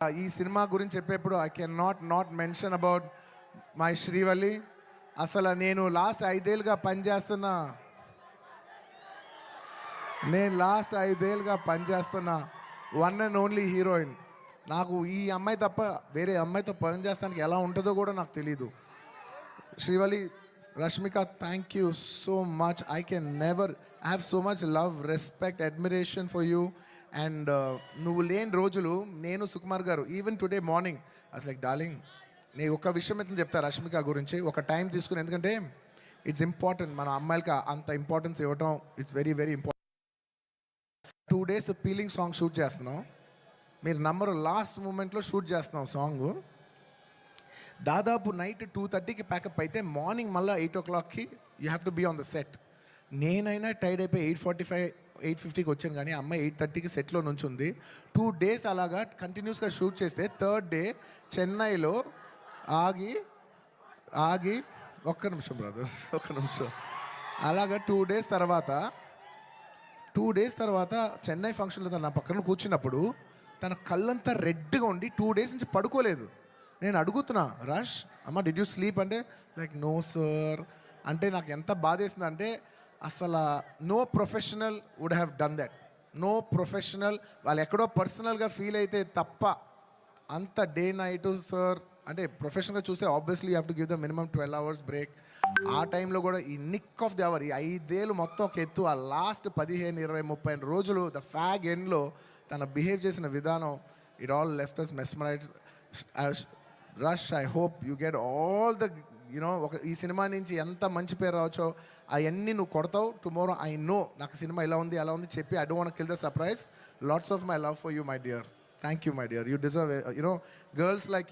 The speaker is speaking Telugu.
ఈ సినిమా గురించి చెప్పేప్పుడు I can not not mention about my Srivalli అసలు నేను లాస్ట్ ఐదేళ్ళుగా పనిచేస్తున్న నేను లాస్ట్ ఐదేళ్ళుగా పనిచేస్తున్న వన్ అండ్ ఓన్లీ హీరోయిన్ నాకు ఈ అమ్మాయి తప్ప వేరే అమ్మాయితో పనిచేస్తానికి ఎలా ఉంటుందో కూడా నాకు తెలియదు Srivalli Rashmika thank you so much I can never I have so much love respect admiration for you and uh, నువ్వు లేని రోజులు నేను Sukumar garu even today morning అసలు లైక్ డార్లింగ్ నేను ఒక విషయం అయితే చెప్తా రష్మిక గురించి. ఒక టైం తీసుకుని ఎందుకంటే ఇట్స్ ఇంపార్టెంట్ మన అమ్మాయిలకి అంత ఇంపార్టెన్స్ ఇవ్వటం it's very very important two days peeling song shoot చేస్తున్నాం. మీరు నంబరు లాస్ట్ మూమెంట్లో షూట్ చేస్తున్నాం సాంగ్ దాదాపు నైట్ టూ థర్టీకి ప్యాకప్ అయితే మార్నింగ్ మళ్ళీ ఎయిట్ ఓ క్లాక్కి you have to be on the set నేనైనా టైర్డ్ అయిపోయి ఎయిట్ ఫార్టీ ఫైవ్ ఎయిట్ ఫిఫ్టీకి వచ్చాను కానీ అమ్మాయి ఎయిట్ థర్టీకి సెట్లో నుంచి ఉంది టూ డేస్ అలాగా కంటిన్యూస్గా షూట్ చేస్తే థర్డ్ డే చెన్నైలో ఆగి ఆగి ఒక్క నిమిషం బ్రదర్ ఒక్క నిమిషం. అలాగా టూ డేస్ తర్వాత టూ డేస్ తర్వాత చెన్నై ఫంక్షన్లో తన నా పక్కన కూర్చున్నప్పుడు తన కళ్ళంతా రెడ్గా ఉండి టూ డేస్ నుంచి పడుకోలేదు. నేను అడుగుతున్నా రష్ అమ్మ డిడ్ యూ స్లీప్ అంటే లైక్ నో సార్ అంటే నాకు ఎంత బాధేసింది అంటే అసలు no professional would have done that no professional వాళ్ళు ఎక్కడో పర్సనల్గా ఫీల్ అయితే తప్ప అంత డే నైట్ సార్ అంటే ప్రొఫెషనల్గా చూస్తే obviously have to give the minimum twelve hours break ఆ టైంలో కూడా ఈ నిక్ ఆఫ్ ది అవర్ ఈ ఐదేళ్ళు మొత్తం ఒక ఎత్తు ఆ లాస్ట్ పదిహేను ఇరవై ముప్పై రోజులు ద ఫ్యాగ్ ఎండ్లో తన బిహేవ్ చేసిన విధానం it all left us mesmerise Rush I hope you get all the you know ఒక ఈ సినిమా నుంచి ఎంత మంచి పేరు రావచ్చో అవన్నీ నువ్వు కొడతావు. టుమారో ఐ నో నాకు సినిమా ఇలా ఉంది అలా ఉంది చెప్పి I don't kill the surprise lots of my love for you my dear thank you my dear you deserve you know girls like